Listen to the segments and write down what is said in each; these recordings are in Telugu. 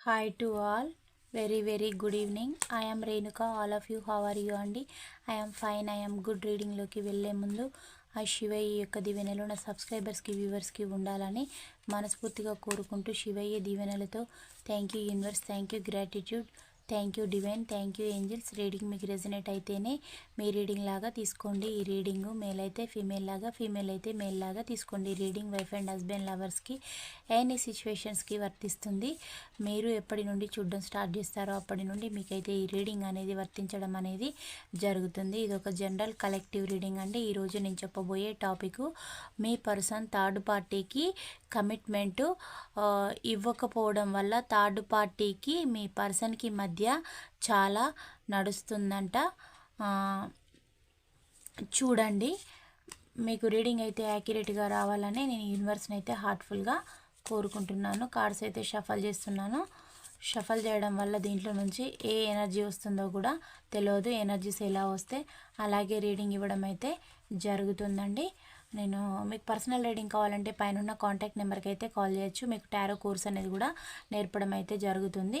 Hi to all very very good evening I'm Renuka all of you how are you అండి ఐఎమ్ ఫైన్ ఐఎమ్ గుడ్ రీడింగ్లోకి వెళ్ళే ముందు. ఆ శివయ్య యొక్క దీవెనలు నా సబ్స్క్రైబర్స్కి వ్యూవర్స్కి ఉండాలని మనస్ఫూర్తిగా కోరుకుంటూ శివయ్య దీవెనలతో thank you universe thank you gratitude thank you divine thank you angels reading మీకు రెజినేట్ అయితేనే మీ రీడింగ్ లాగా తీసుకోండి. ఈ రీడింగ్ మేల్ అయితే ఫీమేల్ లాగా ఫీమేల్ అయితే మేల్ లాగా తీసుకోండి. రీడింగ్ వైఫ్ అండ్ హస్బెండ్ లవర్స్కి ఎనీ సిచ్యువేషన్స్కి వర్తిస్తుంది. మీరు ఎప్పటి నుండి చూడడం స్టార్ట్ చేస్తారో అప్పటి నుండి మీకైతే ఈ రీడింగ్ అనేది వర్తించడం అనేది జరుగుతుంది. ఇది ఒక జనరల్ కలెక్టివ్ రీడింగ్ అండి. ఈరోజు నేను చెప్పబోయే టాపిక్ మీ పర్సన్ థర్డ్ పార్టీకి కమిట్మెంటు ఇవ్వకపోవడం వల్ల థర్డ్ పార్టీకి మీ పర్సన్కి మధ్య చాలా నడుస్తుందంట. చూడండి. మీకు రీడింగ్ అయితే యాక్యురేట్గా రావాలని నేను యూనివర్స్ని అయితే హార్ట్ఫుల్గా కోరుకుంటున్నాను. కార్డ్స్ అయితే షఫల్ చేస్తున్నాను. షఫల్ చేయడం వల్ల దీంట్లో నుంచి ఏ ఎనర్జీ వస్తుందో కూడా తెలియదు ఎనర్జీస్ ఎలా వస్తే అలాగే రీడింగ్ ఇవ్వడం అయితే జరుగుతుందండి. నేను మీకు పర్సనల్ రీడింగ్ కావాలంటే పైన కాంటాక్ట్ నెంబర్కి అయితే కాల్ చేయొచ్చు. మీకు టారో కోర్స్ అనేది కూడా నేర్పడం అయితే జరుగుతుంది.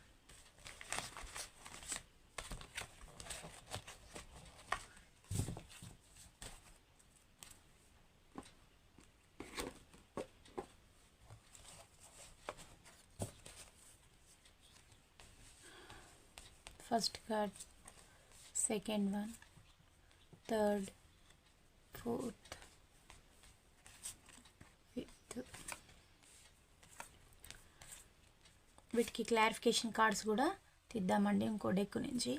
first card second one third fourth fifth. వీటికి క్లారిఫికేషన్ కార్డ్స్ కూడా తిద్దామండి ఇంకో డెక్ నుంచి.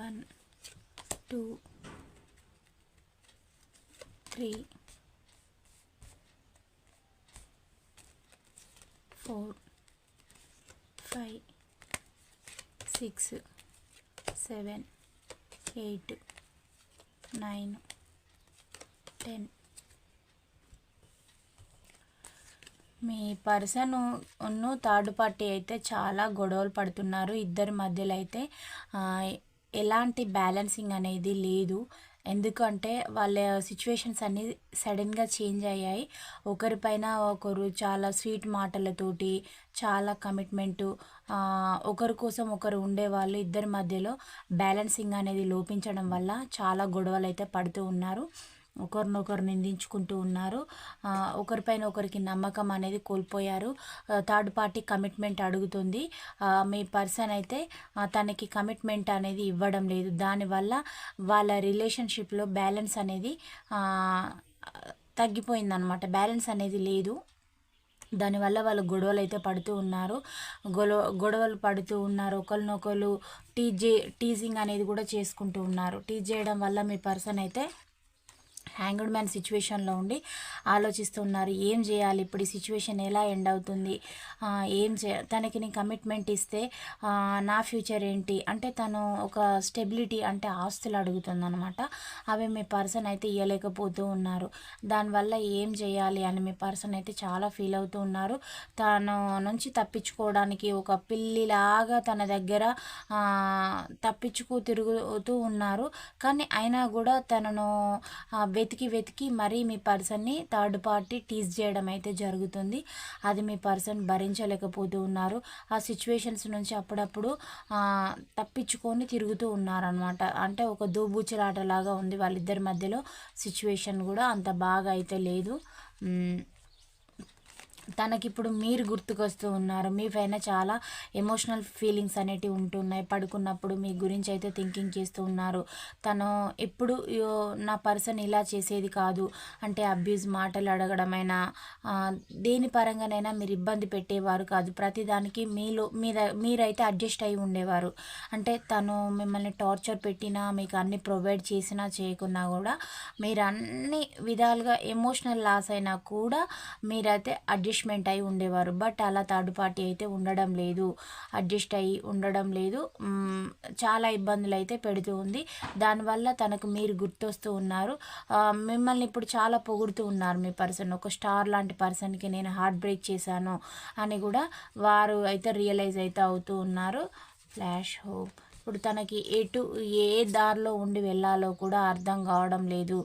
One two three four five six seven eight nine ten మీ పర్సన్ ఉన్ను థర్డ్ పార్టీ అయితే చాలా గొడవలు పడుతున్నారు. ఇద్దరి మధ్యలో అయితే ఎలాంటి బ్యాలెన్సింగ్ అనేది లేదు. ఎందుకంటే వాళ్ళ సిచ్యువేషన్స్ అన్నీ సడన్గా చేంజ్ అయ్యాయి. ఒకరిపైన ఒకరు చాలా స్వీట్ మాటలతోటి చాలా కమిట్మెంటు ఒకరి కోసం ఒకరు ఉండేవాళ్ళు ఇద్దరి మధ్యలో బ్యాలెన్సింగ్ అనేది లోపించడం వల్ల చాలా గొడవలు అయితే పడుతూ ఉన్నారు. ఒకరినొకరు నిందించుకుంటూ ఉన్నారు. ఒకరిపైన ఒకరికి నమ్మకం అనేది కోల్పోయారు. థర్డ్ పార్టీ కమిట్మెంట్ అడుగుతుంది. మీ పర్సన్ అయితే తనకి కమిట్మెంట్ అనేది ఇవ్వడం లేదు. దానివల్ల వాళ్ళ రిలేషన్షిప్లో బ్యాలెన్స్ అనేది తగ్గిపోయిందనమాట బ్యాలెన్స్ అనేది లేదు. దానివల్ల వాళ్ళు గొడవలు అయితే పడుతూ ఉన్నారు. గొడవ గొడవలు పడుతూ ఉన్నారు. ఒకరినొకరు టీజే టీజింగ్ అనేది కూడా చేసుకుంటూ ఉన్నారు. టీజ్ చేయడం వల్ల మీ పర్సన్ అయితే హ్యాంగ్డ్ మ్యాన్ సిచ్యువేషన్లో ఉండి ఆలోచిస్తున్నారు ఏం చేయాలి ఇప్పుడు ఈ సిచ్యువేషన్ ఎలా ఎండ్ అవుతుంది ఏం చే తనకి నేను కమిట్మెంట్ ఇస్తే నా ఫ్యూచర్ ఏంటి అంటే తను ఒక స్టెబిలిటీ అంటే ఆస్తులు అడుగుతుందనమాట అవి మీ పర్సన్ అయితే ఇవ్వలేకపోతూ ఉన్నారు. దానివల్ల ఏం చేయాలి అని మీ పర్సన్ అయితే చాలా ఫీల్ అవుతూ ఉన్నారు. తను నుంచి తప్పించుకోవడానికి ఒక పిల్లిలాగా తన దగ్గర తప్పించుకు తిరుగుతూ ఉన్నారు. కానీ అయినా కూడా తనను వెతికి వెతికి మరీ మీ పర్సన్ని థర్డ్ పార్టీ టీజ్ చేయడం అయితే జరుగుతుంది. అది మీ పర్సన్ భరించలేకపోతూ ఉన్నారు. ఆ సిచ్యువేషన్స్ నుంచి అప్పుడప్పుడు తప్పించుకొని తిరుగుతూ ఉన్నారనమాట అంటే ఒక దోబూచులాటలాగా ఉంది వాళ్ళిద్దరి మధ్యలో సిచ్యువేషన్ కూడా అంత బాగా అయితే లేదు. తనకిప్పుడు మీరు గుర్తుకొస్తూ ఉన్నారు. మీ పైన చాలా ఎమోషనల్ ఫీలింగ్స్ అనేటివి ఉంటున్నాయి. పడుకున్నప్పుడు మీ గురించి అయితే థింకింగ్ చేస్తూ ఉన్నారు. తను ఎప్పుడు నా పర్సన్ ఇలా చేసేది కాదు. అంటే అబ్యూజ్ మాటలు అడగడమైనా దేని పరంగానైనా మీరు ఇబ్బంది పెట్టేవారు కాదు. ప్రతిదానికి మీలో మీద మీరైతే అడ్జస్ట్ అయి ఉండేవారు. అంటే తను మిమ్మల్ని టార్చర్ పెట్టినా మీకు అన్ని ప్రొవైడ్ చేసినా చేయకున్నా కూడా మీరు అన్ని విధాలుగా ఎమోషనల్ లాస్ అయినా కూడా మీరైతే అడ్జస్ట్మెంట్ అయి ఉండేవారు. బట్ అలా థర్డ్ పార్టీ అయితే ఉండడం లేదు. అడ్జస్ట్ అయ్యి ఉండడం లేదు. చాలా ఇబ్బందులు అయితే పెడుతూ ఉంది. దానివల్ల తనకు మీరు గుర్తొస్తూ ఉన్నారు. మిమ్మల్ని ఇప్పుడు చాలా పొగుడుతూ ఉన్నారు మీ పర్సన్. ఒక స్టార్ లాంటి పర్సన్కి నేను హార్ట్ బ్రేక్ చేశాను అని కూడా వారు అయితే రియలైజ్ అయితే అవుతూ ఉన్నారు. Flash hope. ఇప్పుడు తనకి ఎటు ఏ దారిలో ఉండి వెళ్ళాలో కూడా అర్థం కావడం లేదు.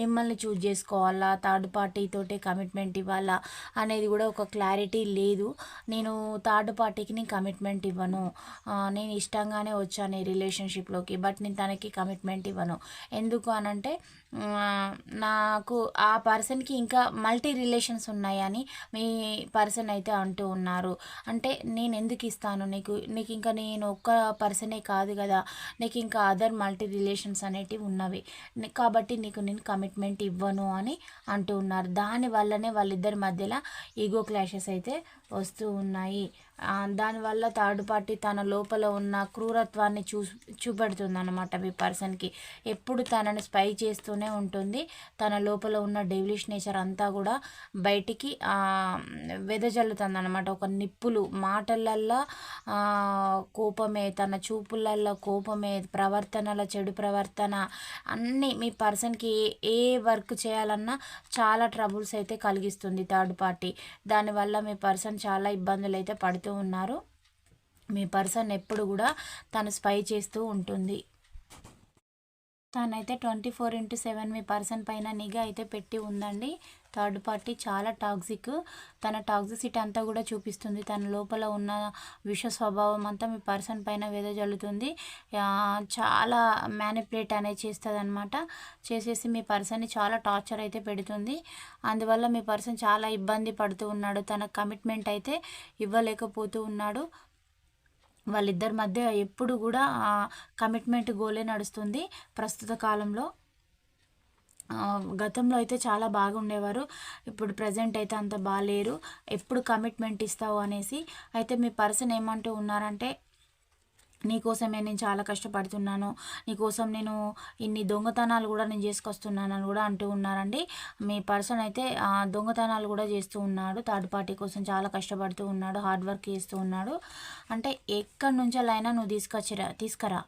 మిమ్మల్ని చూజ్ చేసుకోవాలా? థర్డ్ పార్టీతోటే కమిట్మెంట్ ఇవ్వాలా? అనేది కూడా ఒక క్లారిటీ లేదు. నేను థర్డ్ పార్టీకి నేను కమిట్మెంట్ ఇవ్వను. నేను ఇష్టంగానే వచ్చాను ఈ రిలేషన్షిప్లోకి బట్ నేను తనకి కమిట్మెంట్ ఇవ్వను. ఎందుకు అనంటే నాకు ఆ పర్సన్కి ఇంకా మల్టీ రిలేషన్స్ ఉన్నాయని మీ పర్సన్ అయితే అంటూ ఉన్నారు. అంటే నేను ఎందుకు ఇస్తాను? నీకు నీకు ఇంకా నేను ఒక్క పర్సనే కాదు కదా. నీకు ఇంకా అదర్ మల్టీ రిలేషన్స్ అనేటివి ఉన్నవి. కాబట్టి నీకు నేను కమిట్మెంట్ ఇవ్వను అని అంటూ ఉన్నారు. దానివల్లనే వాళ్ళిద్దరి మధ్యలో ఈగో క్లాషెస్ అయితే వస్తూ ఉన్నాయి. దానివల్ల థర్డ్ పార్టీ తన లోపల ఉన్న క్రూరత్వాన్ని చూ చూపెడుతుంది అనమాట మీ పర్సన్కి ఎప్పుడు తనని స్పై చేస్తూనే ఉంటుంది. తన లోపల ఉన్న డెవిలిష్ నేచర్ అంతా కూడా బయటికి వెదజల్లుతుంది అనమాట ఒక నిప్పులు మాటలల్లో కోపమే తన చూపులల్లో కోపమే ప్రవర్తనల చెడు ప్రవర్తన అన్నీ మీ పర్సన్కి ఏ ఏ వర్క్ చేయాలన్నా చాలా ట్రబుల్స్ అయితే కలిగిస్తుంది థర్డ్ పార్టీ దానివల్ల మీ పర్సన్ చాలా ఇబ్బందులు అయితే పడుతూ ఉన్నారు. మీ పర్సన్ ఎప్పుడు కూడా తను స్పై చేస్తూ ఉంటుంది. తనైతే ట్వంటీ ఫోర్ ఇంటూ సెవెన్ మీ పర్సన్ పైన నిఘా అయితే పెట్టి ఉందండి. థర్డ్ పార్టీ చాలా టాక్సిక్. తన టాక్సిసిటీ అంతా కూడా చూపిస్తుంది. తన లోపల ఉన్న విష స్వభావం అంతా మీ పర్సన్ పైన వెదజల్లుతుంది చాలా మ్యానిపులేట్ అనేది చేస్తుంది అనమాట చేసేసి మీ పర్సన్ని చాలా టార్చర్ అయితే పెడుతుంది. అందువల్ల మీ పర్సన్ చాలా ఇబ్బంది పడుతూ ఉన్నాడు. తన కమిట్మెంట్ అయితే ఇవ్వలేకపోతూ ఉన్నాడు. వాళ్ళిద్దరి మధ్య ఎప్పుడు కూడా కమిట్మెంట్ గోలే నడుస్తుంది ప్రస్తుత కాలంలో. గతంలో అయితే చాలా బాగుండేవారు. ఇప్పుడు ప్రజెంట్ అయితే అంత బాగాలేరు ఎప్పుడు కమిట్మెంట్ ఇస్తావు అనేసి అయితే మీ పర్సన్ ఏమంటూ ఉన్నారంటే నీకోసమే నేను చాలా కష్టపడుతున్నాను. నీకోసం నేను ఇన్ని దొంగతనాలు కూడా నేను చేసుకొస్తున్నాను అని కూడా అంటూ ఉన్నారండి. మీ పర్సన్ అయితే దొంగతనాలు కూడా చేస్తూ ఉన్నాడు. థర్డ్ పార్టీ కోసం చాలా కష్టపడుతూ ఉన్నాడు. హార్డ్ వర్క్ చేస్తూ ఉన్నాడు. అంటే ఎక్కడి నుంచెలైనా నువ్వు తీసుకొచ్చిరా తీసుకురా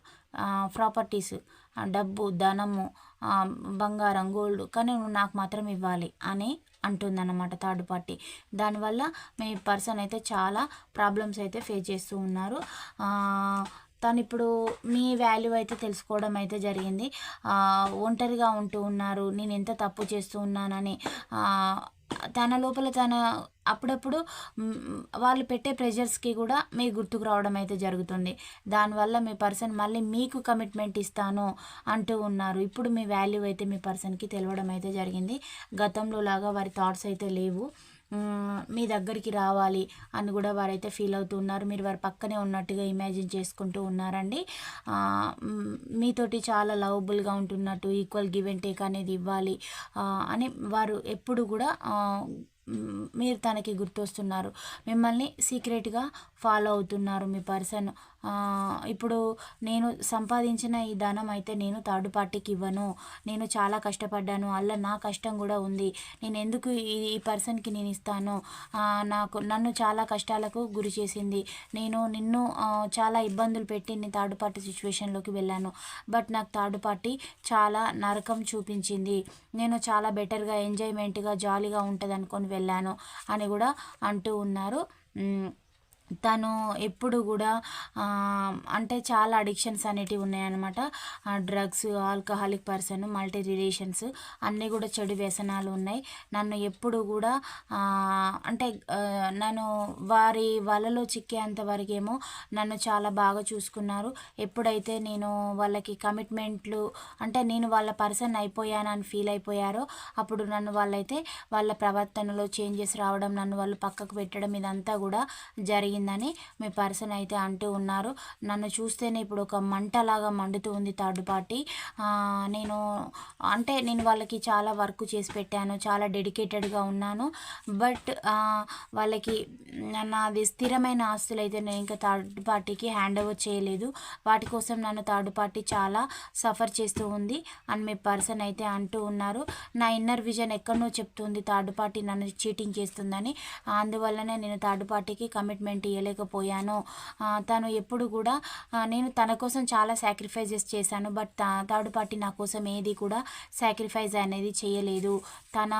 ప్రాపర్టీస్ డబ్బు ధనము బంగారం గోల్డ్ కానీ నువ్వు నాకు మాత్రం ఇవ్వాలి అని అంటుందన్నమాట థర్డ్ పార్టీ దానివల్ల మీ పర్సన్ అయితే చాలా ప్రాబ్లమ్స్ అయితే ఫేస్ చేస్తూ ఉన్నారు. తను ఇప్పుడు మీ వాల్యూ అయితే తెలుసుకోవడం అయితే జరిగింది. ఒంటరిగా ఉంటూ ఉన్నారు. నేను ఎంత తప్పు చేస్తూ ఉన్నానని తన లోపల తన అప్పుడప్పుడు వాళ్ళు పెట్టే ప్రెషర్స్కి కూడా మీరు గుర్తుకు రావడం అయితే జరుగుతుంది. దానివల్ల మీ పర్సన్ మళ్ళీ మీకు కమిట్మెంట్ ఇస్తాను అంటూ ఉన్నారు. ఇప్పుడు మీ వాల్యూ అయితే మీ పర్సన్కి తెలవడం అయితే జరిగింది. గతంలో లాగా వారి థాట్స్ అయితే లేవు. మీ దగ్గరికి రావాలి అని కూడా వారైతే ఫీల్ అవుతున్నారు మీరు వారి పక్కనే ఉన్నట్టుగా ఇమాజిన్ చేసుకుంటూ ఉన్నారండి. మీతోటి చాలా లవబుల్గా ఉంటున్నట్టు ఈక్వల్ గివ్ అండ్ టేక్ అనేది ఇవ్వాలి అని వారు ఎప్పుడు కూడా మీరు తనకి గుర్తొస్తున్నారు. మిమ్మల్ని సీక్రెట్గా ఫాలో అవుతున్నారు మీ పర్సన్ ఇప్పుడు నేను సంపాదించిన ఈ ధనం అయితే నేను థర్డ్ పార్టీకి ఇవ్వను. నేను చాలా కష్టపడ్డాను. అలా నా కష్టం కూడా ఉంది. నేను ఎందుకు ఈ ఈ పర్సన్కి నేను ఇస్తాను? నాకు నన్ను చాలా కష్టాలకు గురి చేసింది. నేను నిన్ను చాలా ఇబ్బందులు పెట్టి నేను థర్డ్ పార్టీ సిచ్యువేషన్లోకి వెళ్ళాను. బట్ నాకు థర్డ్ పార్టీ చాలా నరకం చూపించింది. నేను చాలా బెటర్గా ఎంజాయ్మెంట్గా జాలీగా ఉంటుంది అనుకొని వెళ్ళాను అని కూడా అంటూ ఉన్నారు. తను ఎప్పుడు కూడా అంటే చాలా అడిక్షన్స్ అనేటివి ఉన్నాయన్నమాట. Drugs alcoholic person multi relations అన్నీ కూడా చెడు వ్యసనాలు ఉన్నాయి. నన్ను ఎప్పుడు కూడా అంటే నన్ను వారి వలలో చిక్కేంత వరకేమో నన్ను చాలా బాగా చూసుకున్నారు. ఎప్పుడైతే నేను వాళ్ళకి కమిట్మెంట్లు అంటే నేను వాళ్ళ పర్సన్ అయిపోయానని ఫీల్ అయిపోయారో అప్పుడు నన్ను వాళ్ళైతే వాళ్ళ ప్రవర్తనలో చేంజెస్ రావడం నన్ను వాళ్ళు పక్కకు పెట్టడం ఇదంతా కూడా జరిగింది. జరిగిందని మీ పర్సన్ అయితే అంటూ ఉన్నారు. నన్ను చూస్తేనే ఇప్పుడు ఒక మంటలాగా మండుతూ ఉంది థర్డ్ పార్టీ. నేను అంటే నేను వాళ్ళకి చాలా వర్క్ చేసి పెట్టాను చాలా డెడికేటెడ్గా ఉన్నాను. బట్ వాళ్ళకి నాది స్థిరమైన ఆస్తులు అయితే నేను ఇంకా థర్డ్ పార్టీకి హ్యాండ్ ఓవర్ చేయలేదు. వాటి కోసం నన్ను థర్డ్ పార్టీ చాలా సఫర్ చేస్తూ ఉంది అని మీ పర్సన్ అయితే అంటూ ఉన్నారు. నా ఇన్నర్ విజన్ ఎక్కడనో చెప్తుంది థర్డ్ పార్టీ నన్ను చీటింగ్ చేస్తుందని. అందువల్లనే నేను థర్డ్ పార్టీకి కమిట్మెంట్ చేయలేకపోయాను. తను ఎప్పుడు కూడా నేను తన కోసం చాలా సాక్రిఫైజెస్ చేశాను బట్ థర్డ్ పార్టీ నా కోసం ఏది కూడా సాక్రిఫైజ్ అనేది చేయలేదు. తన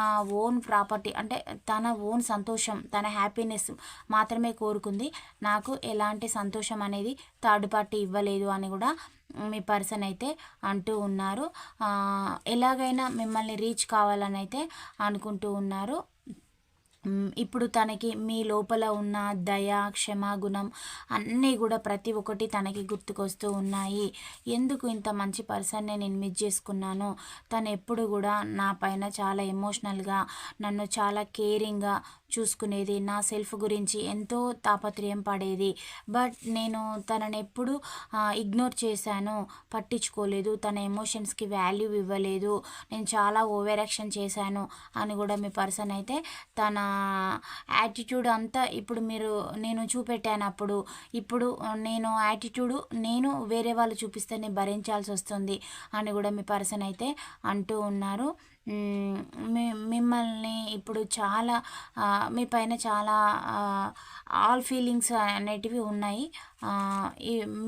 ఓన్ ప్రాపర్టీ అంటే తన ఓన్ సంతోషం తన హ్యాపీనెస్ మాత్రమే కోరుకుంది. నాకు ఎలాంటి సంతోషం అనేది థర్డ్ పార్టీ ఇవ్వలేదు అని కూడా మీ పర్సన్ అయితే అంటూ ఉన్నారు. ఎలాగైనా మిమ్మల్ని రీచ్ కావాలని అయితే అనుకుంటూ ఉన్నారు. ఇప్పుడు తనకి మీ లోపల ఉన్న దయ క్షమాగుణం అన్నీ కూడా ప్రతి ఒక్కటి తనకి గుర్తుకొస్తూ ఉన్నాయి. ఎందుకు ఇంత మంచి పర్సన్ని నేను మిస్ చేసుకున్నాను? తను ఎప్పుడు కూడా నా పైన చాలా ఎమోషనల్గా నన్ను చాలా కేరింగ్గా చూసుకునేది నా సెల్ఫ్ గురించి ఎంతో తాపత్రయం పడేది. బట్ నేను తనని ఎప్పుడు ఇగ్నోర్ చేశాను. పట్టించుకోలేదు. తన ఎమోషన్స్కి వాల్యూ ఇవ్వలేదు. నేను చాలా ఓవర్ యాక్షన్ చేశాను అని కూడా మీ పర్సన్ అయితే తన యాటిట్యూడ్ అంతా ఇప్పుడు మీరు నేను చూపెట్టాను అప్పుడు ఇప్పుడు నేను యాటిట్యూడ్ నేను వేరే వాళ్ళు చూపిస్తే నేను భరించాల్సి వస్తుంది అని కూడా మీ పర్సన్ అయితే అంటూ ఉన్నారు. మీ మిమ్మల్ని ఇప్పుడు చాలా మీ పైన చాలా ఆల్ ఫీలింగ్స్ అనేటివి ఉన్నాయి.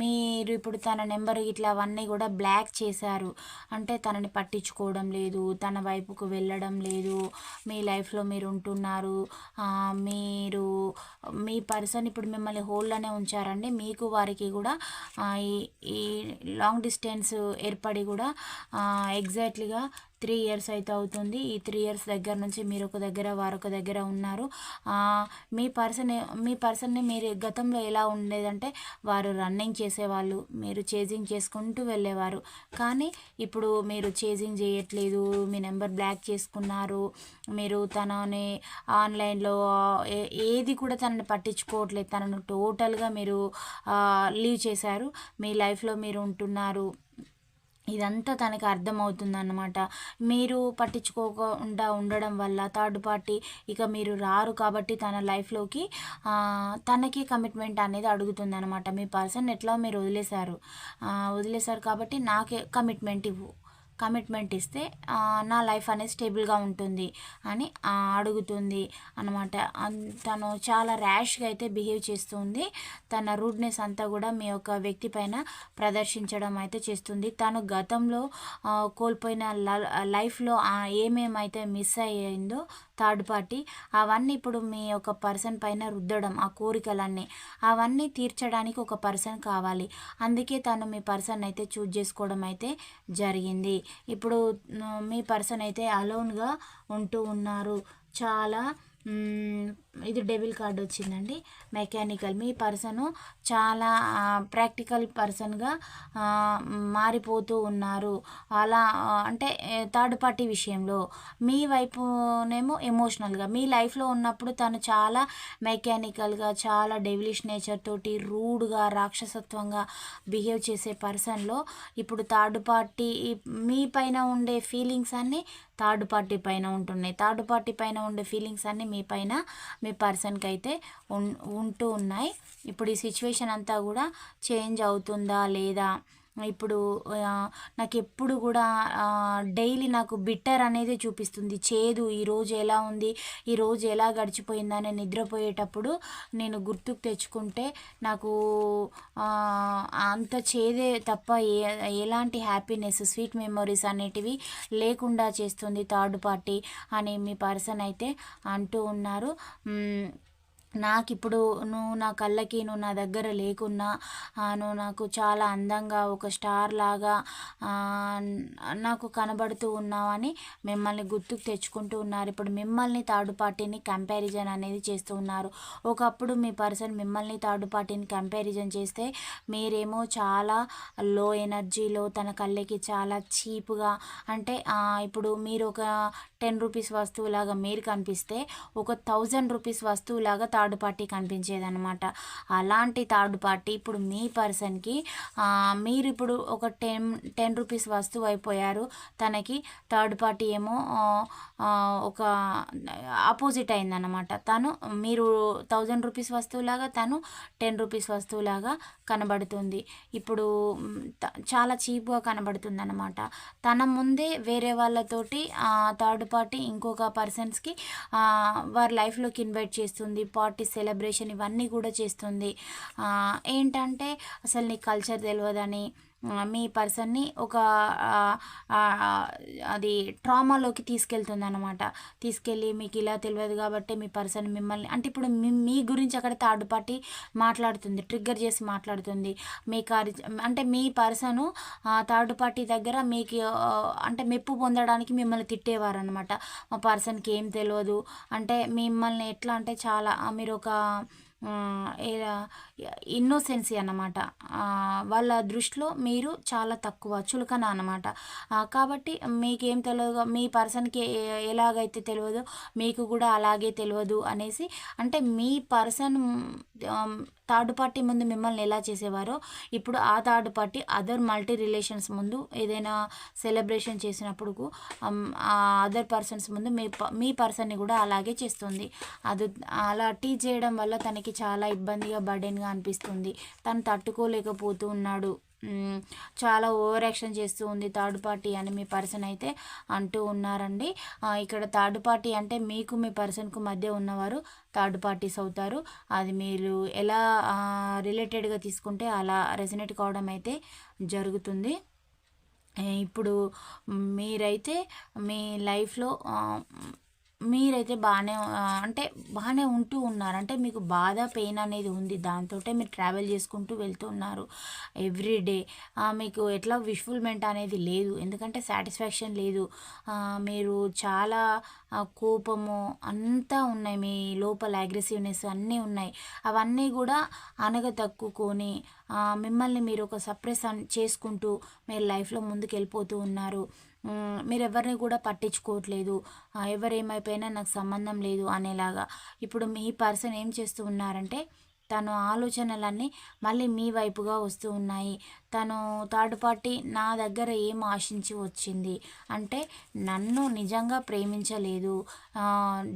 మీరు ఇప్పుడు తన నెంబర్ ఇట్లా అవన్నీ కూడా బ్లాక్ చేశారు. అంటే తనని పట్టించుకోవడం లేదు తన వైపుకు వెళ్ళడం లేదు మీ లైఫ్లో మీరు ఉంటున్నారు. మీరు మీ పర్సన్ ఇప్పుడు మిమ్మల్ని హోల్డ్లోనే ఉంచారండి. మీకు వారికి కూడా ఈ ఈ లాంగ్ డిస్టెన్స్ ఏర్పడి కూడా ఎగ్జాక్ట్లీగా త్రీ ఇయర్స్ అయితే అవుతుంది. ఈ త్రీ ఇయర్స్ దగ్గర నుంచి మీరు ఒక దగ్గర వారొక దగ్గర ఉన్నారు. మీ పర్సన్ మీ పర్సన్ని మీరు గతంలో ఎలా ఉండేదంటే వారు రన్నింగ్ చేసేవాళ్ళు మీరు చేజింగ్ చేసుకుంటూ వెళ్ళేవారు. కానీ ఇప్పుడు మీరు చేజింగ్ చేయట్లేదు మీ నెంబర్ బ్లాక్ చేసుకున్నారు మీరు తనని ఆన్లైన్లో ఏ- ఏది కూడా తనని పట్టించుకోవట్లేదు. తనను టోటల్గా మీరు లీవ్ చేశారు. మీ లైఫ్లో మీరు ఉంటున్నారు. ఇదంతా తనకి అర్థమవుతుందన్నమాట. మీరు పట్టించుకోకుండా ఉండడం వల్ల థర్డ్ పార్టీ ఇక మీరు రారు కాబట్టి తన లైఫ్లోకి తనకి కమిట్మెంట్ అనేది అడుగుతుంది అనమాట మీ పర్సన్ ఎట్లా మీరు వదిలేశారు? వదిలేశారు కాబట్టి నాకే కమిట్మెంట్ ఇవ్వు. కమిట్మెంట్ ఇస్తే నా లైఫ్ అనేది స్టేబుల్గా ఉంటుంది అని అడుగుతుంది అనమాట తను చాలా ర్యాష్గా అయితే బిహేవ్ చేస్తుంది. తన రూడ్నెస్ అంతా కూడా మీ యొక్క వ్యక్తి పైన ప్రదర్శించడం అయితే చేస్తుంది. తను గతంలో కోల్పోయిన ల- లైఫ్లో ఏమేమైతే మిస్ అయ్యిందో థర్డ్ పార్టీ. అవన్నీ ఇప్పుడు మీ యొక్క పర్సన్ పైన రుద్దడం ఆ కోరికలన్నీ అవన్నీ తీర్చడానికి ఒక పర్సన్ కావాలి. అందుకే తను మీ పర్సన్ అయితే చూజ్ చేసుకోవడం అయితే జరిగింది. ఇప్పుడు మీ పర్సన్ అయితే అలోన్గా ఉంటూ ఉన్నారు. చాలా ఇది డెవిల్ కార్డ్ వచ్చిందండి. మెకానికల్ మీ పర్సను చాలా ప్రాక్టికల్ పర్సన్గా మారిపోతూ ఉన్నారు. అలా అంటే థర్డ్ పార్టీ విషయంలో. మీ వైపునేమో ఎమోషనల్గా మీ లైఫ్లో ఉన్నప్పుడు తను చాలా మెకానికల్గా చాలా డెవిలిష్ నేచర్ తోటి రూడ్గా రాక్షసత్వంగా బిహేవ్ చేసే పర్సన్లో ఇప్పుడు థర్డ్ పార్టీ మీ పైన ఉండే ఫీలింగ్స్ అన్నీ థర్డ్ పార్టీ పైన ఉంటున్నాయి. థర్డ్ పార్టీ పైన ఉండే ఫీలింగ్స్ అన్నీ మీ పైన మీ పర్సన్కి అయితే ఉంటూ ఉన్నాయి. ఇప్పుడు ఈ సిచ్యువేషన్ అంతా కూడా చేంజ్ అవుతుందా లేదా ఇప్పుడు నాకు ఎప్పుడు కూడా డైలీ నాకు బిట్టర్ అనేది చూపిస్తుంది. చేదు ఈరోజు ఎలా ఉంది ఈరోజు ఎలా గడిచిపోయిందని నిద్రపోయేటప్పుడు నేను గుర్తుకు తెచ్చుకుంటే నాకు అంత చేదే తప్ప ఏ ఎలాంటి హ్యాపీనెస్ స్వీట్ మెమొరీస్ అనేటివి లేకుండా చేస్తుంది థర్డ్ పార్టీ అని మీ పర్సన్ అయితే అంటూ ఉన్నారు. నాకు ఇప్పుడు నువ్వు నా కళ్ళకి నువ్వు నా దగ్గర లేకున్నా నువ్వు నాకు చాలా అందంగా ఒక స్టార్ లాగా నాకు కనబడుతూ ఉన్నావని మిమ్మల్ని గుర్తుకు తెచ్చుకుంటూ ఉన్నారు. ఇప్పుడు మిమ్మల్ని థర్డ్ పార్టీని కంపారిజన్ అనేది చేస్తూ ఉన్నారు. ఒకప్పుడు మీ పర్సన్ మిమ్మల్ని థర్డ్ పార్టీని కంపారిజన్ చేస్తే మీరేమో చాలా లో ఎనర్జీలో తన కళ్ళకి చాలా చీప్గా అంటే ఇప్పుడు మీరు ఒక టెన్ రూపీస్ వస్తువులాగా మీరు కనిపిస్తే ఒక థౌజండ్ రూపీస్ వస్తువులాగా థర్డ్ పార్టీ కనిపించేదన్నమాట. అలాంటి థర్డ్ పార్టీ ఇప్పుడు మీ పర్సన్కి మీరు ఇప్పుడు ఒక టెన్ టెన్ రూపీస్ వస్తువు అయిపోయారు. తనకి థర్డ్ పార్టీ ఏమో ఒక ఆపోజిట్ అయిందనమాట తను మీరు థౌజండ్ రూపీస్ వస్తువులాగా తను టెన్ రూపీస్ వస్తువులాగా కనబడుతుంది. ఇప్పుడు చాలా చీప్గా కనబడుతుంది అనమాట తన ముందే వేరే వాళ్ళతోటి థర్డ్ పార్టీ ఇంకొక పర్సన్స్కి వారి లైఫ్లోకి ఇన్వైట్ చేస్తుంది. పార్ట్ సెలబ్రేషన్ ఇవన్నీ కూడా చేస్తుంది. ఏంటంటే అసలు నీ కల్చర్ తెలియదని మీ పర్సన్ని ఒక అది ట్రామాలోకి తీసుకెళ్తుంది అనమాట తీసుకెళ్ళి మీకు ఇలా తెలియదు కాబట్టి మీ పర్సన్ మిమ్మల్ని అంటే ఇప్పుడు మీ మీ గురించి అక్కడ థర్డ్ పార్టీ మాట్లాడుతుంది ట్రిగ్గర్ చేసి మాట్లాడుతుంది. మీ కార్ అంటే మీ పర్సను థర్డ్ పార్టీ దగ్గర మీకు అంటే మెప్పు పొందడానికి మిమ్మల్ని తిట్టేవారు అనమాట మా పర్సన్కి ఏం తెలియదు అంటే మిమ్మల్ని ఎట్లా అంటే చాలా మీరు ఒక ఇన్నోసెన్సీ అన్నమాట. వాళ్ళ దృష్టిలో మీరు చాలా తక్కువ చులకన అన్నమాట. కాబట్టి మీకేం తెలియదు మీ పర్సన్కి ఎలాగైతే తెలియదో మీకు కూడా అలాగే తెలియదు అనేసి అంటే మీ పర్సన్ థర్డ్ పార్టీ ముందు మిమ్మల్ని ఎలా చేసేవారో ఇప్పుడు ఆ third party other multi relations ముందు ఏదైనా సెలబ్రేషన్ చేసినప్పుడు um, ఆ అదర్ పర్సన్స్ ముందు మీ ప- మీ పర్సన్ని కూడా అలాగే చేస్తుంది. అది అలా టీ చేయడం వల్ల తనకి చాలా ఇబ్బందిగా బర్డెన్గా అనిపిస్తుంది. తను తట్టుకోలేకపోతూ ఉన్నాడు. చాలా ఓవర్ యాక్షన్ చేస్తూ ఉంది థర్డ్ పార్టీ అని మీ పర్సన్ అయితే అంటూ ఉన్నారండి. ఇక్కడ థర్డ్ పార్టీ అంటే మీకు మీ పర్సన్కు మధ్య ఉన్నవారు థర్డ్ పార్టీస్ అవుతారు. అది మీరు ఎలా రిలేటెడ్గా తీసుకుంటే అలా రెసినేట్ కావడం అయితే జరుగుతుంది. ఇప్పుడు మీరైతే మీ లైఫ్లో మీరైతే బాగానే అంటే బాగానే ఉంటూ ఉన్నారు. అంటే మీకు బాధ పెయిన్ అనేది ఉంది. దాంతో మీరు ట్రావెల్ చేసుకుంటూ వెళ్తూ ఉన్నారు ఎవ్రీ డే. మీకు ఎట్లా విష్ఫుల్మెంట్ అనేది లేదు. ఎందుకంటే సాటిస్ఫాక్షన్ లేదు. మీరు చాలా కోపము అంతా ఉన్నాయి. మీ లోపల అగ్రెసివ్నెస్ అన్నీ ఉన్నాయి. అవన్నీ కూడా అనగ తక్కుకొని మిమ్మల్ని మీరు ఒక సప్రెస్ చేసుకుంటూ మీరు లైఫ్లో ముందుకు వెళ్ళిపోతూ ఉన్నారు. మీరు ఎవరిని కూడా పట్టించుకోవట్లేదు. ఎవరేమైపోయినా ఎవరు ఏమైపోయినా నాకు సంబంధం లేదు అనేలాగా. ఇప్పుడు మీ పర్సన్ ఏం చేస్తూ ఉన్నారంటే తను ఆలోచనలన్నీ మళ్ళీ మీ వైపుగా వస్తూ ఉన్నాయి. తను థర్డ్ పార్టీ నా దగ్గర ఏం ఆశించి వచ్చింది? అంటే నన్ను నిజంగా ప్రేమించలేదు.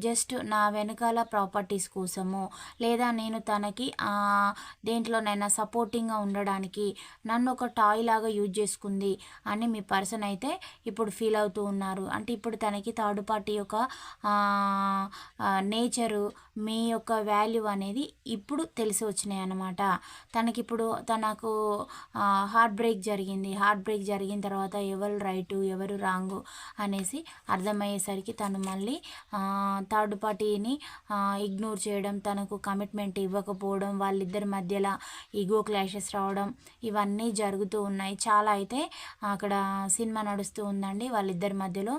జస్ట్ నా వెనకాల ప్రాపర్టీస్ కోసము లేదా నేను తనకి దేంట్లోనైనా సపోర్టింగ్గా ఉండడానికి నన్ను ఒక టాయ్ లాగా యూజ్ చేసుకుంది అని మీ పర్సన్ అయితే ఇప్పుడు ఫీల్ అవుతూ ఉన్నారు. అంటే ఇప్పుడు తనకి థర్డ్ పార్టీ యొక్క నేచరు మీ యొక్క వాల్యూ అనేది ఇప్పుడు తెలిసి వచ్చినాయి అన్నమాట. తనకిప్పుడు తనకు హార్ట్ బ్రేక్ జరిగింది. హార్ట్ బ్రేక్ జరిగిన తర్వాత ఎవరు రైటు ఎవరు రాంగు అనేసి అర్థమయ్యేసరికి తను మళ్ళీ థర్డ్ పార్టీని ఇగ్నోర్ చేయడం తనకు కమిట్మెంట్ ఇవ్వకపోవడం వాళ్ళిద్దరి మధ్యలో ఈగో క్లాషెస్ రావడం ఇవన్నీ జరుగుతూ ఉన్నాయి. చాలా అయితే అక్కడ సినిమా నడుస్తూ ఉందండి. వాళ్ళిద్దరి మధ్యలో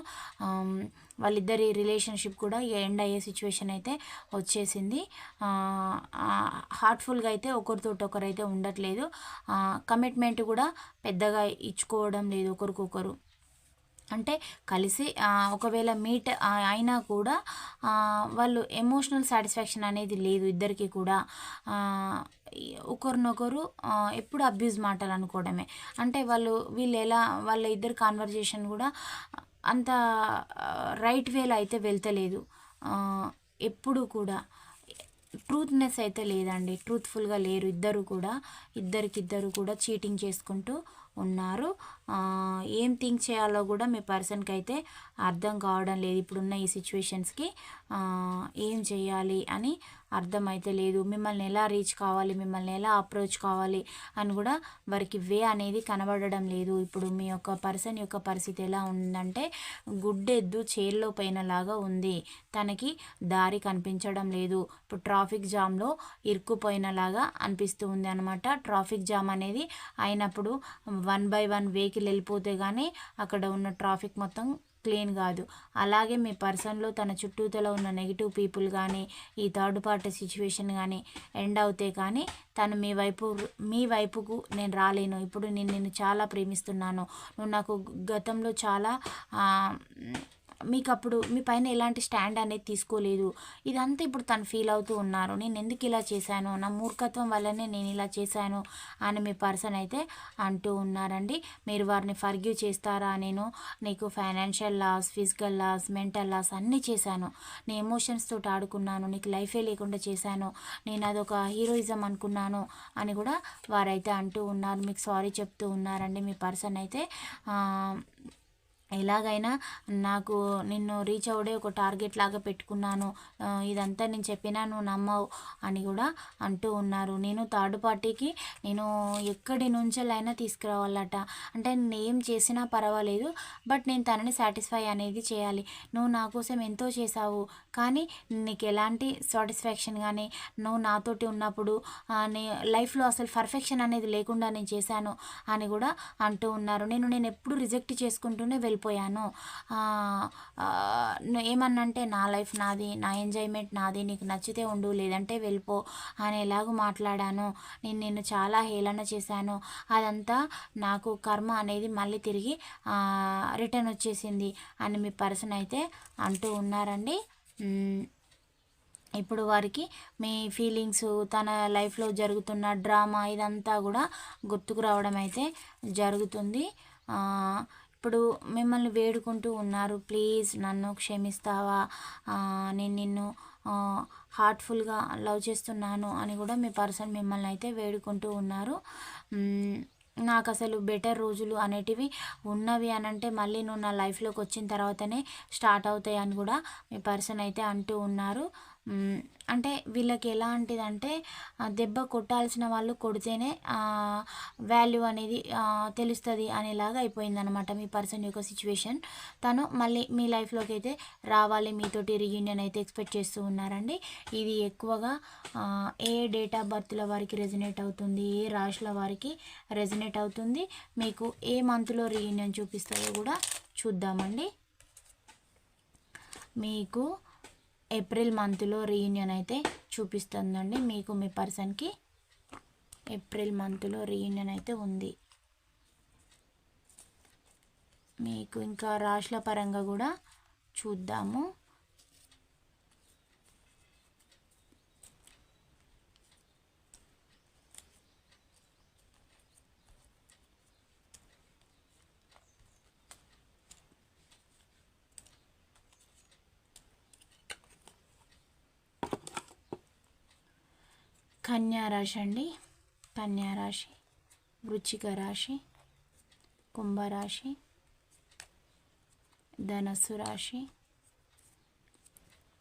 వాళ్ళిద్దరి రిలేషన్షిప్ కూడా ఎండ్ అయ్యే సిచ్యువేషన్ అయితే వచ్చేసింది. హార్ట్ఫుల్గా అయితే ఒకరితోటి ఒకరైతే ఉండట్లేదు. కమిట్మెంట్ కూడా పెద్దగా ఇచ్చుకోవడం లేదు ఒకరికొకరు. అంటే కలిసి ఒకవేళ మీట్ అయినా కూడా వాళ్ళు ఎమోషనల్ సాటిస్ఫాక్షన్ అనేది లేదు ఇద్దరికి కూడా. ఒకరినొకరు ఎప్పుడు అబ్యూజ్ మాటలు అనుకోవడమే. అంటే వాళ్ళు వీళ్ళు ఎలా వాళ్ళ ఇద్దరు కాన్వర్జేషన్ కూడా అంత రైట్ వేలో అయితే వెళ్తలేదు. ఎప్పుడు కూడా. ట్రూత్నెస్ అయితే లేదండి. ట్రూత్ఫుల్గా లేరు. ఇద్దరు కూడా ఇద్దరికిద్దరు కూడా చీటింగ్ చేసుకుంటూ ఉన్నారు. ఏం థింక్ చేయాలో కూడా మీ పర్సన్కి అయితే అర్థం కావడం లేదు. ఇప్పుడున్న ఈ సిచ్యువేషన్స్కి ఏం చేయాలి అని అర్థమైతే లేదు. మిమ్మల్ని ఎలా రీచ్ కావాలి మిమ్మల్ని ఎలా అప్రోచ్ కావాలి అని కూడా వారికి వే అనేది కనబడడం లేదు. ఇప్పుడు మీ యొక్క పర్సన్ యొక్క పరిస్థితి ఎలా ఉందంటే గుడ్డెద్దు చేల్లో పోయినలాగా ఉంది. తనకి దారి కనిపించడం లేదు. ఇప్పుడు ట్రాఫిక్ జామ్లో ఇరుక్కుపోయినలాగా అనిపిస్తూ ఉంది అనమాట ట్రాఫిక్ జామ్ అనేది అయినప్పుడు వన్ బై వన్ వేకి వెహికల్ వెళ్ళిపోతే కానీ అక్కడ ఉన్న ట్రాఫిక్ మొత్తం క్లీన్ కాదు. అలాగే మీ పర్సన్లో తన చుట్టూతల ఉన్న నెగిటివ్ పీపుల్ కానీ ఈ థర్డ్ పార్టీ సిచ్యువేషన్ కానీ ఎండ్ అవుతే కానీ తను మీ వైపు మీ వైపుకు నేను రాలేను. ఇప్పుడు నేను నిన్ను చాలా ప్రేమిస్తున్నాను. నువ్వు నాకు గతంలో చాలా మీకు అప్పుడు మీ పైన ఎలాంటి స్టాండ్ అనేది తీసుకోలేదు. ఇదంతా ఇప్పుడు తను ఫీల్ అవుతూ ఉన్నారు. నేను ఎందుకు ఇలా చేశాను? నా మూర్ఖత్వం వల్లనే నేను ఇలా చేశాను అని మీ పర్సన్ అయితే అంటూ ఉన్నారండి. మీరు వారిని ఫర్గ్యూ చేస్తారా? నేను నీకు financial loss physical loss mental loss అన్నీ చేశాను. నీ ఎమోషన్స్ తోటి ఆడుకున్నాను. నీకు లైఫే లేకుండా చేశాను. నేను అదొక హీరోయిజం అనుకున్నాను అని కూడా వారైతే అంటూ ఉన్నారు. మీకు సారీ చెప్తూ ఉన్నారండి మీ పర్సన్ అయితే. ఎలాగైనా నాకు నిన్ను రీచ్ అవడే ఒక టార్గెట్ లాగా పెట్టుకున్నాను. ఇదంతా నేను చెప్పినా నువ్వు నమ్మవు అని కూడా అంటూ ఉన్నారు. నేను థర్డ్ పార్టీకి నేను ఎక్కడి నుంచెలైనా తీసుకురావాలట. అంటే నేను ఏం చేసినా పర్వాలేదు బట్ నేను తనని సాటిస్ఫై అనేది చేయాలి. నువ్వు నా కోసం ఎంతో చేసావు కానీ నీకు ఎలాంటి సాటిస్ఫాక్షన్ కానీ నువ్వు నాతోటి ఉన్నప్పుడు ఆ, నీ లైఫ్లో అసలు పర్ఫెక్షన్ అనేది లేకుండా నేను చేశాను అని కూడా అంటూ ఉన్నారు. నేను నేను ఎప్పుడు రిజెక్ట్ చేసుకుంటూనే వెళ్ళిపోయాను. ఏమన్నంటే నా లైఫ్ నాది నా ఎంజాయ్మెంట్ నాది నీకు నచ్చితే ఉండు లేదంటే వెళ్ళిపో అనేలాగా మాట్లాడాను. నేను నిన్ను చాలా హేళన చేశాను. అదంతా నాకు కర్మ అనేది మళ్ళీ తిరిగి రిటర్న్ వచ్చేసింది అని మీ పర్సన్ అయితే అంటూ ఉన్నారండి. ఇప్పుడు వారికి మీ ఫీలింగ్స్ తన లైఫ్లో జరుగుతున్న డ్రామా ఇదంతా కూడా గుర్తుకు రావడం అయితే జరుగుతుంది. ఇప్పుడు మిమ్మల్ని వేడుకుంటూ ఉన్నారు. ప్లీజ్ నన్ను క్షమిస్తావా? నేను నిన్ను హార్ట్ఫుల్గా లవ్ చేస్తున్నాను అని కూడా మీ పర్సన్ మిమ్మల్ని అయితే వేడుకుంటూ ఉన్నారు. నాకు అసలు బెటర్ రోజులు అనేటివి ఉన్నవి అని అంటే మళ్ళీ నువ్వు నా లైఫ్లోకి వచ్చిన తర్వాతనే స్టార్ట్ అవుతాయి అని కూడా మీ పర్సన్ అయితే అంటూ ఉన్నారు. అంటే వీళ్ళకి ఎలాంటిదంటే దెబ్బ కొట్టాల్సిన వాళ్ళు కొడితేనే వాల్యూ అనేది తెలుస్తుంది అనేలాగా అయిపోయింది అనమాట మీ పర్సన్ యొక్క సిచ్యువేషన్ తను మళ్ళీ మీ లైఫ్లోకి అయితే రావాలి మీతోటి రీయూనియన్ అయితే ఎక్స్పెక్ట్ చేస్తూ ఉన్నారండి. ఇది ఎక్కువగా ఏ డేట్ ఆఫ్ బర్త్ల వారికి రెజినేట్ అవుతుంది ఏ రాశుల వారికి రెజినేట్ అవుతుంది మీకు ఏ మంత్లో రీయూనియన్ చూపిస్తాయో కూడా చూద్దామండి. మీకు ఏప్రిల్ మంత్లో రీయూనియన్ అయితే చూపిస్తుందండి. మీకు మీ పర్సన్కి ఏప్రిల్ మంత్లో రీయూనియన్ అయితే ఉంది. మీకు ఇంకా రాశుల పరంగా కూడా చూద్దాము. కన్యా రాశి అండి. కన్యా రాశి వృచ్చిక రాశి కుంభరాశి ధనస్సు రాశి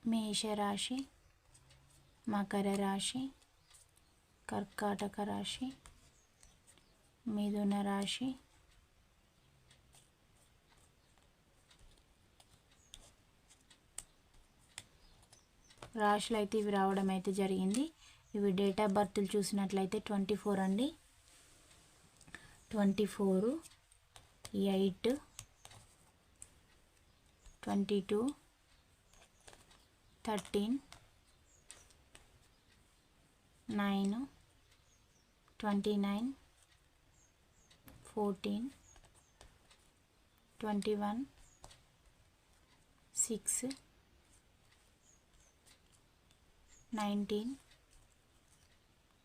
మేషరాశి మకర రాశి కర్కాటక రాశి మిథున రాశి రాశులు అయితే ఇవి రావడం అయితే జరిగింది. ఇవి డేట్ ఆఫ్ బర్త్లు చూసినట్లయితే ట్వంటీ ఫోర్ అండి. Twenty four eight twenty two thirteen nine twenty nine fourteen twenty one six nineteen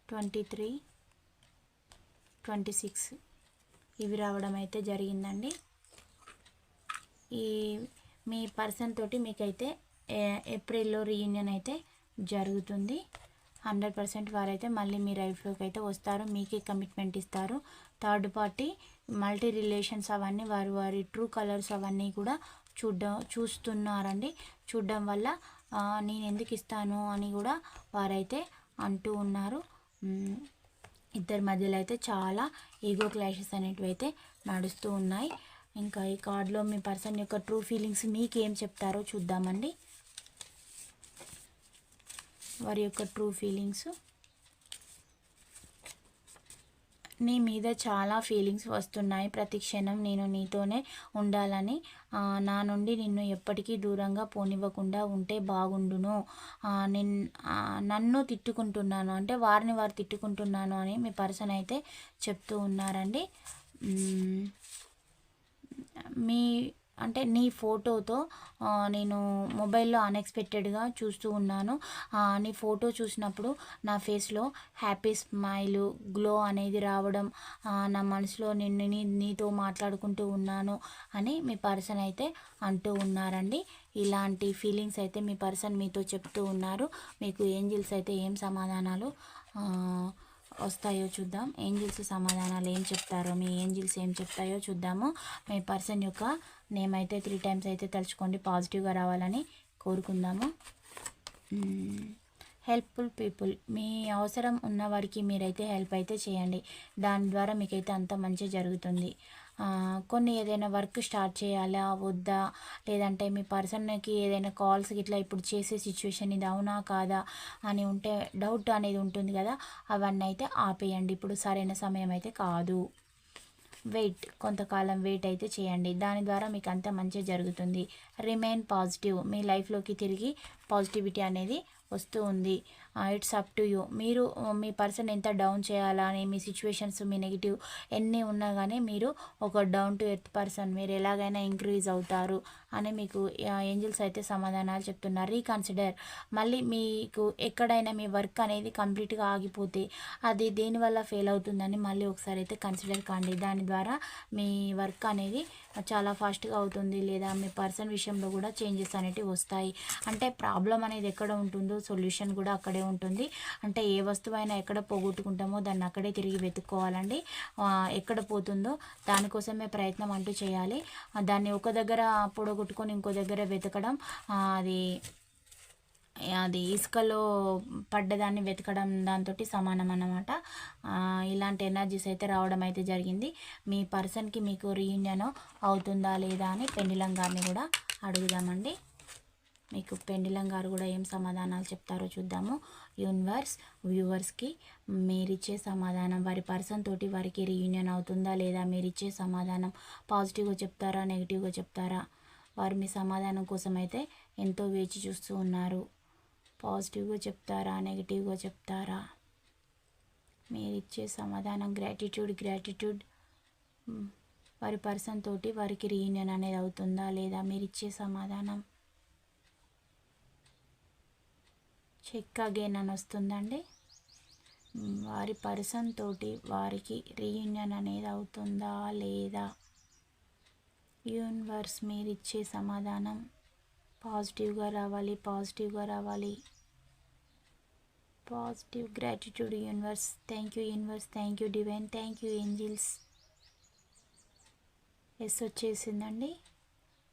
twenty three twenty six ఇవి రావడం అయితే జరిగిందండి. ఈ మీ పర్సన్ తోటి మీకైతే ఏ- ఏప్రిల్లో రీయూనియన్ అయితే జరుగుతుంది. హండ్రెడ్ పర్సెంట్ వారైతే మళ్ళీ మీ లైఫ్లోకి అయితే వస్తారు మీకే కమిట్మెంట్ ఇస్తారు. థర్డ్ పార్టీ మల్టీ రిలేషన్స్ అవన్నీ వారి వారి ట్రూ కలర్స్ అవన్నీ కూడా చూడడం చూస్తున్నారండి. చూడడం వల్ల నేను ఎందుకు ఇస్తాను అని కూడా వారైతే అంటూ ఉన్నారు. ఇద్దరి మధ్యలో అయితే చాలా ఈగో క్లాషెస్ అనేటివి అయితే నడుస్తూ ఉన్నాయి. ఇంకా ఈ కార్డులో మీ పర్సన్ యొక్క ట్రూ ఫీలింగ్స్ మీకు ఏం చెప్తారో చూద్దామండి. వారి యొక్క ట్రూ ఫీలింగ్స్ నీ మీద చాలా ఫీలింగ్స్ వస్తున్నాయి. ప్రతి క్షణం నేను నీతోనే ఉండాలని నా నుండి నిన్ను ఎప్పటికీ దూరంగా పోనివ్వకుండా ఉంటే బాగుండును. నిన్ నన్ను తిట్టుకుంటున్నాను. అంటే వారిని వారు తిట్టుకుంటున్నాను అని మీ పర్సన్ అయితే చెప్తూ ఉన్నారండి. మీ అంటే నీ ఫోటోతో నేను మొబైల్లో అన్ఎక్స్పెక్టెడ్గా చూస్తూ ఉన్నాను. నీ ఫోటో చూసినప్పుడు నా ఫేస్లో హ్యాపీ స్మైల్ గ్లో అనేది రావడం నా మనసులో నిన్ను నీ నీతో మాట్లాడుకుంటూ ఉన్నాను అని మీ పర్సన్ అయితే అంటూ ఉన్నారండి. ఇలాంటి ఫీలింగ్స్ అయితే మీ పర్సన్ మీతో చెప్తూ ఉన్నారు. మీకు ఏంజిల్స్ అయితే ఏం సమాధానాలు వస్తాయో చూద్దాం. ఏంజిల్స్ సమాధానాలు ఏం చెప్తారో మీ ఏంజిల్స్ ఏం చెప్తాయో చూద్దాము. మీ పర్సన్ యొక్క నేమ్ అయితే త్రీ టైమ్స్ అయితే తలుచుకోండి పాజిటివ్గా రావాలని కోరుకుందాము. హెల్ప్ఫుల్ పీపుల్ మీ అవసరం ఉన్న వారికి మీరైతే హెల్ప్ అయితే చేయండి. దాని ద్వారా మీకైతే అంత మంచి జరుగుతుంది. కొన్ని ఏదైనా వర్క్ స్టార్ట్ చేయాలా వద్దా? లేదంటే మీ పర్సన్కి ఏదైనా కాల్స్ ఇట్లా ఇప్పుడు చేసే సిచ్యువేషన్ ఇది అవునా కాదా? అని ఉంటే డౌట్ అనేది ఉంటుంది కదా అవన్నీ అయితే ఆపేయండి. ఇప్పుడు సరైన సమయం అయితే కాదు. వెయిట్ కొంతకాలం వెయిట్ అయితే చేయండి. దాని ద్వారా మీకు అంత మంచి జరుగుతుంది. Remain positive. మీ లైఫ్లోకి తిరిగి పాజిటివిటీ అనేది వస్తూ ఉంది. It's up to you. మీరు మీ పర్సన్ ఎంత డౌన్ చేయాలా అని మీ సిచ్యువేషన్స్ మీ నెగిటివ్ ఎన్ని ఉన్నా కానీ మీరు ఒక డౌన్ టు ఎర్త్ పర్సన్. మీరు ఎలాగైనా ఇంక్రీజ్ అవుతారు. అని మీకు ఏంజిల్స్ అయితే సమాధానాలు చెప్తున్నారు. రీకన్సిడర్. మళ్ళీ మీకు ఎక్కడైనా మీ వర్క్ అనేది కంప్లీట్గా ఆగిపోతే అది దేనివల్ల ఫెయిల్ అవుతుందని మళ్ళీ ఒకసారి అయితే కన్సిడర్ కాండి. దాని ద్వారా మీ వర్క్ అనేది చాలా ఫాస్ట్గా అవుతుంది లేదా మీ పర్సన్ విషయంలో కూడా చేంజెస్ అనేటివి వస్తాయి. అంటే ప్రాబ్లం అనేది ఎక్కడ ఉంటుందో సొల్యూషన్ కూడా అక్కడే ఉంటుంది. అంటే ఏ వస్తువైనా ఎక్కడ పోగొట్టుకుంటామో దాన్ని అక్కడే తిరిగి వెతుక్కోవాలండి. ఎక్కడ పోతుందో దానికోసమే ప్రయత్నం అంటూ చేయాలి. దాన్ని ఒక దగ్గర కొట్టుకొని ఇంకో దగ్గర వెతకడం అది అది ఇసుకలో పడ్డదాన్ని వెతకడం దాంతో సమానం అన్నమాట. ఇలాంటి ఎనర్జీస్ అయితే రావడం అయితే జరిగింది. మీ పర్సన్కి మీకు రీయూనియన్ అవుతుందా లేదా అని పెండిలం గారిని కూడా అడుగుదామండి. మీకు పెండిలం గారు కూడా ఏం సమాధానాలు చెప్తారో చూద్దాము. యూనివర్స్ వ్యూవర్స్కి మీరిచ్చే సమాధానం వారి పర్సన్ తోటి వారికి రీయూనియన్ అవుతుందా లేదా మీరిచ్చే సమాధానం పాజిటివ్గా చెప్తారా నెగిటివ్గా చెప్తారా వారు మీ సమాధానం కోసం అయితే ఎంతో వేచి చూస్తూ ఉన్నారు. పాజిటివ్గా చెప్తారా? నెగిటివ్గా చెప్తారా? మీరు ఇచ్చే సమాధానం గ్రాటిట్యూడ్ గ్రాటిట్యూడ్. వారి పర్సన్ తోటి వారికి రీయూనియన్ అనేది అవుతుందా లేదా? మీరు ఇచ్చే సమాధానం. చెక్ అగైన్ అని వస్తుందండి. వారి పర్సన్ తోటి వారికి రీయూనియన్ అనేది అవుతుందా లేదా? యూనివర్స్ మీరు ఇచ్చే సమాధానం పాజిటివ్గా రావాలి పాజిటివ్గా రావాలి. Positive gratitude universe. Thank you universe thank you divine thank you angels. Yes వచ్చేసిందండి.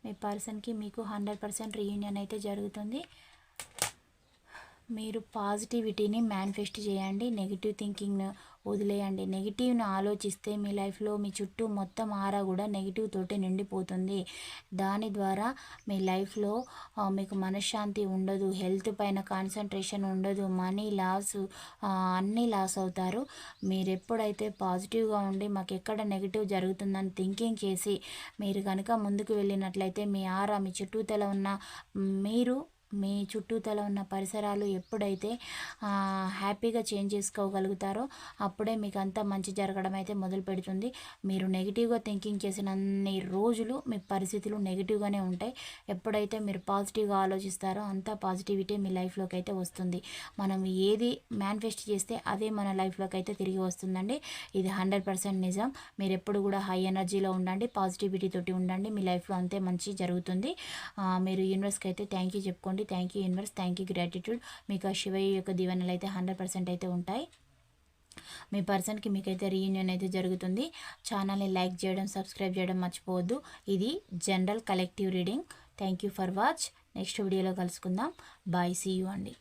మీ పర్సన్కి మీకు హండ్రెడ్ పర్సెంట్ రీయూనియన్ అయితే జరుగుతుంది. మీరు పాజిటివిటీని మేనిఫెస్ట్ చేయండి నెగిటివ్ థింకింగ్ను వదిలేయండి. నెగిటివ్ను ఆలోచిస్తే మీ లైఫ్లో మీ చుట్టూ మొత్తం ఆరా కూడా నెగిటివ్ తోటి నిండిపోతుంది. దాని ద్వారా మీ లైఫ్లో మీకు మనశ్శాంతి ఉండదు హెల్త్ పైన కాన్సన్ట్రేషన్ ఉండదు మనీ లాస్ అన్నీ లాస్ అవుతారు. మీరు ఎప్పుడైతే పాజిటివ్గా ఉండి మాకు ఎక్కడ నెగిటివ్ జరుగుతుందని థింకింగ్ చేసి మీరు కనుక ముందుకు వెళ్ళినట్లయితే మీ ఆరా మీ చుట్టూతల ఉన్న మీరు మీ చుట్టూతల ఉన్న పరిసరాలు ఎప్పుడైతే హ్యాపీగా చేంజ్ చేసుకోగలుగుతారో అప్పుడే మీకు అంతా మంచి జరగడం అయితే మొదలు పెడుతుంది. మీరు నెగిటివ్గా థింకింగ్ చేసినన్ని రోజులు మీ పరిస్థితులు నెగిటివ్గానే ఉంటాయి. ఎప్పుడైతే మీరు పాజిటివ్గా ఆలోచిస్తారో అంతా పాజిటివిటీ మీ లైఫ్లోకి అయితే వస్తుంది. మనం ఏది మేనిఫెస్ట్ చేస్తే అదే మన లైఫ్లోకి అయితే తిరిగి వస్తుందండి. ఇది హండ్రెడ్ పర్సెంట్ నిజం. మీరు ఎప్పుడు కూడా హై ఎనర్జీలో ఉండండి పాజిటివిటీ తోటి ఉండండి. మీ లైఫ్లో అంతే మంచి జరుగుతుంది. మీరు యూనివర్స్కి అయితే థ్యాంక్ యూ చెప్పుకోండి. చేసుకోండి thank you universe thank you gratitude మీకు ఆ శివయ్య యొక్క దీవెనలు అయితే హండ్రెడ్ పర్సెంట్ అయితే ఉంటాయి. మీ పర్సన్కి మీకైతే రీయూనియన్ అయితే జరుగుతుంది. ఛానల్ని లైక్ చేయడం సబ్స్క్రైబ్ చేయడం మర్చిపోవద్దు. ఇది general collective reading thank you for watch next వీడియోలో కలుసుకుందాం. బాయ్ సీ యూ అండి.